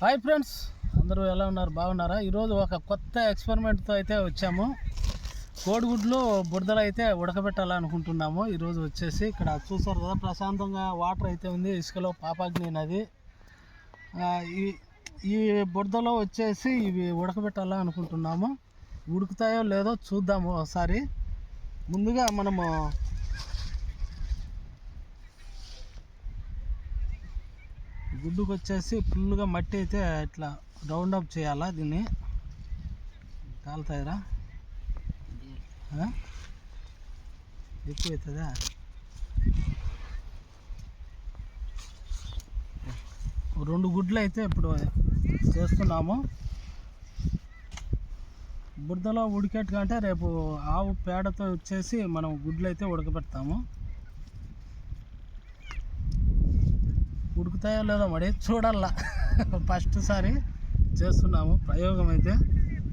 Hi friends అందరూ ఎలా ఉన్నారు? బాగున్నారా? ఈరోజు ఒక కొత్త ఎక్స్పెరిమెంట్తో అయితే వచ్చాము. కోడిగుడ్లు బురదలు అయితే ఉడకబెట్టాలనుకుంటున్నాము. ఈరోజు వచ్చేసి ఇక్కడ చూసారు కదా ప్రశాంతంగా వాటర్ అయితే ఉంది. ఇసుకలో పాపాగ్ని నది. ఈ ఈ బురదలో వచ్చేసి ఇవి ఉడకబెట్టాలా అనుకుంటున్నాము ఉడుకుతాయో లేదో చూద్దాము ఒకసారి. ముందుగా మనము గుడ్డుకు వచ్చేసి ఫుల్గా మట్టి అయితే ఇట్లా రౌండ్ అప్ చేయాలా దీన్ని? కాలుతాయిరా? ఎక్కువ అవుతుందా రెండు గుడ్లు అయితే ఇప్పుడు చేస్తున్నాము. బురదలో ఉడికేట్టుగా అంటే రేపు ఆవు పేడతో వచ్చేసి మనం గుడ్లు అయితే ఉడకబెడతాము. ఉడుకుతాయో లేదో మరి చూడాలా ఫస్ట్ సారి చేస్తున్నాము. ప్రయోగం అయితే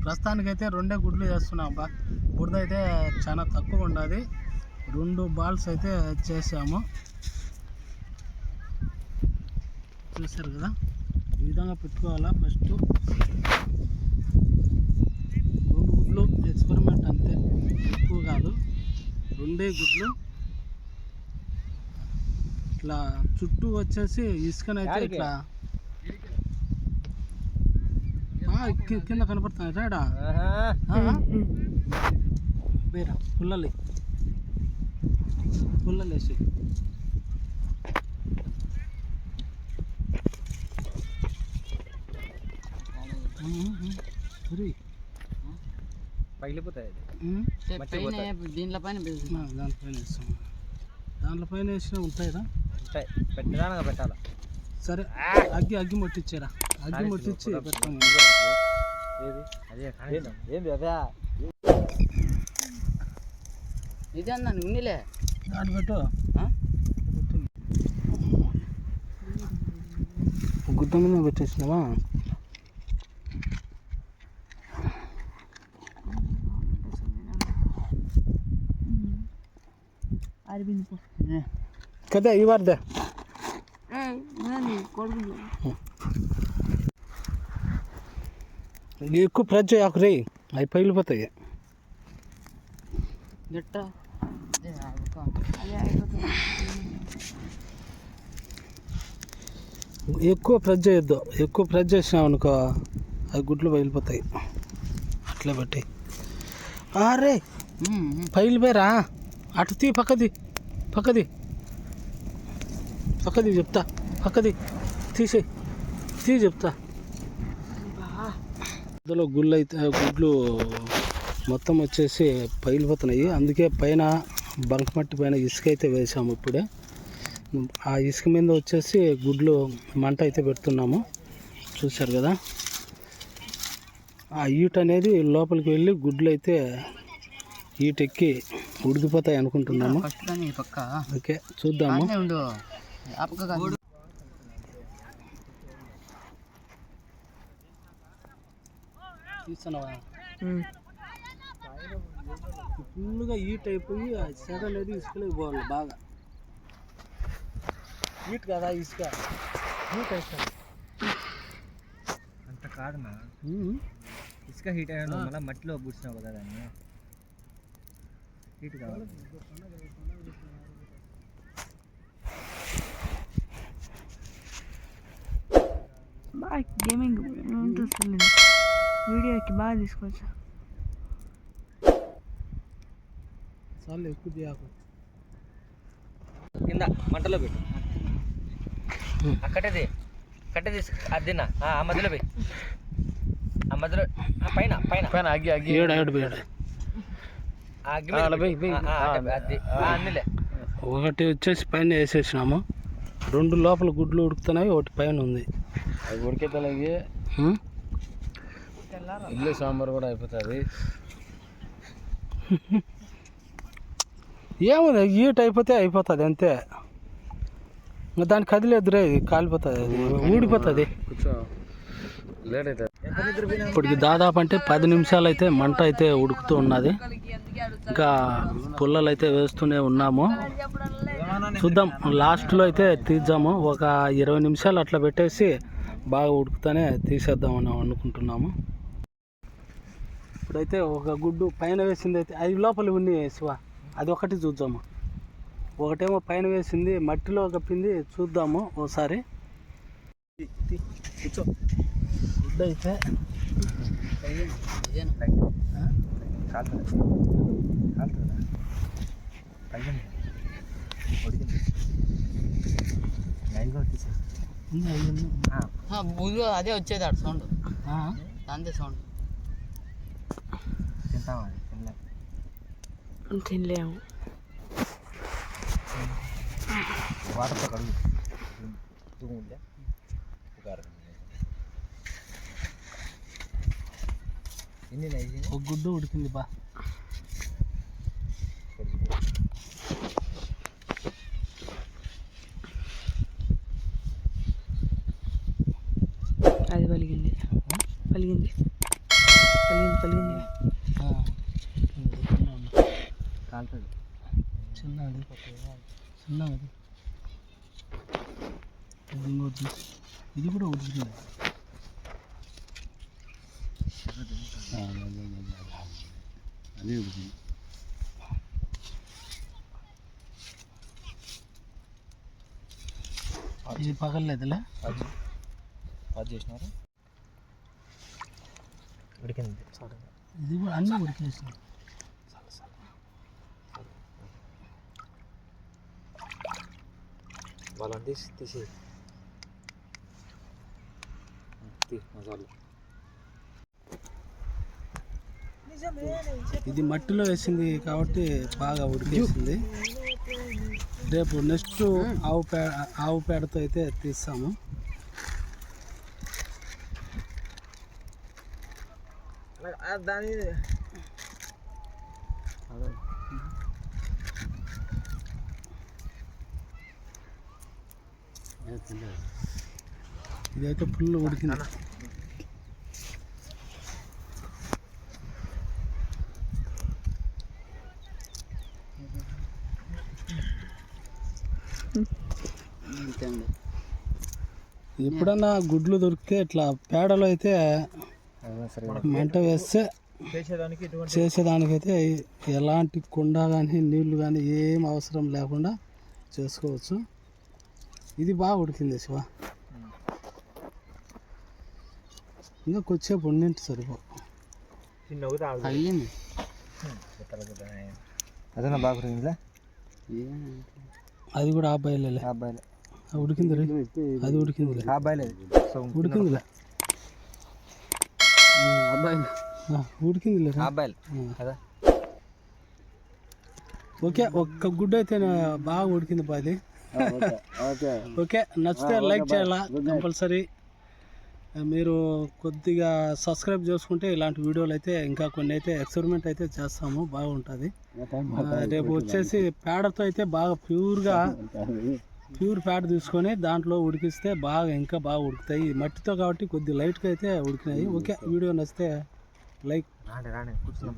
ప్రస్తుతానికైతే రెండే గుడ్లు చేస్తున్నాం బా బురద అయితే చాలా తక్కువ ఉన్నది రెండు బాల్స్ అయితే చేసాము. చూసారు కదా? ఈ విధంగా పెట్టుకోవాలా ఫస్ట్? రెండు గుడ్లు ఎక్స్పెరిమెంట్ అంతే. ఎక్కువ కాదు. రెండే గుడ్లు. ఇట్లా చుట్టూ వచ్చేసి ఇసుకనైతే ఇట్లా కింద కనపడుతున్నాయి రాడా బేరా పుల్లలి. పుల్లలేసి పగిలిపోతాయి అది. దీంట్లో పైన దానిపైన వేస్తాం. దాంట్లో పైన వేసినా ఉంటాయిరా? ఉంటాయి పెట్టడానగా పెట్టాలా? సరే అగ్గి అగ్గి ముట్టించారా అగ్గి ముట్టించి పెడతాము ఏది? అదే ఏంది? అదే ఇది అన్న ఉన్నిలే? దాన్ని పెట్టు? గుడ్డ మీద పెట్టేసినావా? కదా ఇవార్దే ఎక్కువ ప్రెస్ చేయకు రే అవి పగిలిపోతాయి. గట్ట ఎక్కువ ప్రెస్ చేయొద్దు ఎక్కువ ప్రెస్ చేసినావు అనుకో అవి గుడ్లు పగిలిపోతాయి. అట్లే బట్టి. అరే పగిలిపోయారా? అటు తీ పక్కది పక్కది. పక్కది చెప్తా పక్కది తీసే తీ చెప్తా. అందులో గుళ్ళు అయితే గుడ్లు మొత్తం వచ్చేసి పగిలిపోతున్నాయి అందుకే పైన బంకమట్టి పైన ఇసుక అయితే వేసాము ఇప్పుడే. ఆ ఇసుక మీద వచ్చేసి గుడ్లు మంట అయితే పెడుతున్నాము. చూశారు కదా? ఆ ఈట అనేది లోపలికి వెళ్ళి గుడ్లు అయితే ఈట ఎక్కి ఉడికిపోతాయి అనుకుంటున్నాము. ఓకే చూద్దాము. ఆడనే ఉండు ఆ పక్క కాదు. తీస్తున్నావా ఫుల్గా ఈట్ అయిపోయి ఆ సెగ అనేది ఇసుకలోకి పోవాలి బాగా ఈట్ కదా ఇసుక హీట్ అవుతుంది అంత కాదన్నా ఇసుక హీట్ అయినా మళ్ళీ మట్టిలో పూడ్చినావు కదా దాన్ని హీట్ కావాలి గేమింగ్ ఇంట్రెస్ట్ వీడియోకి బాగా తీసుకోవచ్చు చాలు ఎక్కువ తీయకు. కింద మంటలో పెట్టు. అక్కడది కట్టే తీసు అదినా ఆ మధ్యలో పోయి ఆ మధ్యలో ఆ పైన పైన. పైన అగ్గి అగ్గి ఏడు ఏడు ఏడు. ఆ అగ్గి మీద అలా పోయి, పెట్టు. పోయి. ఆ, ఆ, అది ఆ, అన్నిలే ఒకటి వచ్చేసి పైన వేసేసినాము. రెండు లోపల గుడ్లు ఉడుకుతున్నాయి ఒకటి పైన ఉంది. అవి ఉడికే తలకి? ఇడ్లీ సాంబార్ కూడా అయిపోతుంది. ఏముంది హీట్ అయిపోతే అయిపోతుంది అంతే. దానికి కదిలేదు రే ఇది కాలిపోతుంది అది ఊడిపోతుంది. కూర్చో. లేట్ అవుతుంది ఇప్పటికి దాదాపు అంటే పది నిమిషాలు అయితే మంట అయితే ఉడుకుతూ ఉన్నది. ఇంకా పుల్లలు అయితే వేస్తూనే ఉన్నాము. చూద్దాం లాస్ట్లో అయితే తీద్దాము. ఒక ఇరవై నిమిషాలు అట్లా పెట్టేసి బాగా ఉడుకుతానే తీసేద్దామని అనుకుంటున్నాము. ఇప్పుడైతే ఒక గుడ్డు పైన వేసింది అయితే అది లోపల ఉన్నాయి శివ. అది ఒకటి చూద్దాము. ఒకటేమో పైన వేసింది మట్టిలో కప్పింది చూద్దాము ఓసారి కూర్చో. గుడ్డు అయితే ఆ? కాలుతుంది కాలుతుందా పైన ఉడికింది నైన్గా వచ్చేసి ఉంది, అది ఉంది. బుద్ధి అదే వచ్చేది ఆడు సౌండ్ ఆ? అంతే సౌండ్ తింటామా అది తినలే తినలేము వాటర్తో కడుగు తుమ్ము ఉందా ఒక గుడ్డు ఉడికింది బా. అది పలిగింది. పలిగింది. పలిగింది పలిగింది. ఆ. కాలుతుంది చిన్నది. చిన్నది. ఇది కూడా ఉడికింది. అది ఉడికింది ఇది పగలలేదులే అది అది చేసినారు ఉడికింది ఇది కూడా అన్నీ ఉడికేసింది వాళ్ళని తీసి తీసి తీ మసాలా ఇది మట్టిలో వేసింది కాబట్టి బాగా ఉడికేసింది. రేపు నెక్స్ట్ ఆవు పేడ ఆవు పేడతో అయితే తీస్తాము. దాని ఇదైతే ఫుల్ ఉడికింది. ఎప్పుడన్నా గుడ్లు దొరికితే ఇట్లా పేడలో అయితే సరే. మంట వేస్తే చేసేదానికి ఇటువంటి చేసేదానికైతే ఎలాంటి కుండ కానీ నీళ్ళు కానీ ఏం అవసరం లేకుండా చేసుకోవచ్చు. ఇది బాగా ఉడికింది శివ. ఇంకా కొద్దిసేపు ఉండింటి సరిపో. అదేనా బాగా ఉడికిందిలే? అది కూడా ఆ బయలులే అబ్బాయిలే ఉడికింది రే అది అబ్బాయిలే ఉడికిందిలే. ఉడికిందిలే. కదా? ఓకే ఒక్క గుడ్డు అయితే బాగా ఉడికింది బాది ఓకే. ఓకే. నచ్చితే లైక్ చేయాలా? కంపల్సరీ. మీరు కొద్దిగా సబ్స్క్రైబ్ చేసుకుంటే ఇలాంటి వీడియోలు అయితే ఇంకా కొన్ని అయితే ఎక్స్పెరిమెంట్ అయితే చేస్తాము. బాగుంటుంది. రేపు వచ్చేసి పేడతో అయితే బాగా ప్యూర్గా ప్యూర్ ఫ్యాట్ తీసుకొని దాంట్లో ఉడికిస్తే బాగా ఇంకా బాగా ఉడుకుతాయి. మట్టితో కాబట్టి కొద్ది లైట్గా అయితే ఉడికినాయి. ఓకే వీడియో నచ్చితే లైక్. రాండి రాండి కూర్చున్నాం.